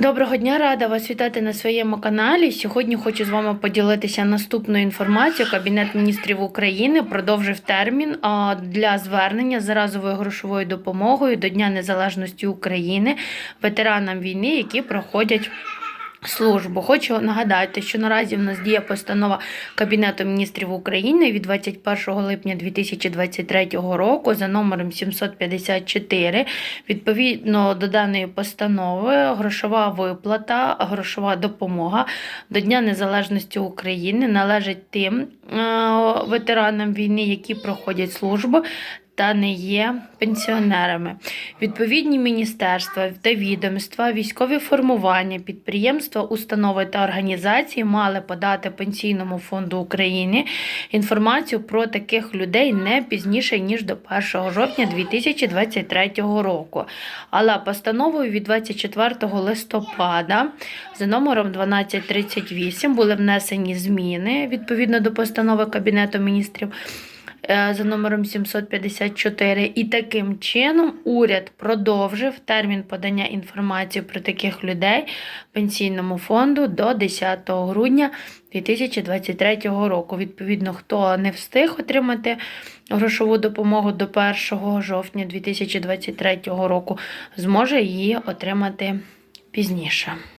Доброго дня, рада вас вітати на своєму каналі. Сьогодні хочу з вами поділитися наступною інформацією. Кабінет міністрів України продовжив термін для звернення з грошовою допомогою до Дня Незалежності України ветеранам війни, які проходять. Службу хочу нагадати, що наразі в нас діє постанова Кабінету міністрів України від 21 липня 2023 року за номером 754. Відповідно до даної постанови, грошова виплата, грошова допомога до Дня Незалежності України належить тим е, ветеранам війни, які проходять службу. Та не є пенсіонерами. Відповідні міністерства та відомства, військові формування, підприємства, установи та організації мали подати Пенсійному фонду України інформацію про таких людей не пізніше ніж до 1 жовтня 2023 року. Але постановою від 24 листопада за номером 1238 були внесені зміни відповідно до постанови Кабінету міністрів за номером 754. І таким чином уряд продовжив термін подання інформації про таких людей пенсійному фонду до 10 грудня 2023 року. Відповідно, хто не встиг отримати грошову допомогу до 1 жовтня 2023 року, зможе її отримати пізніше.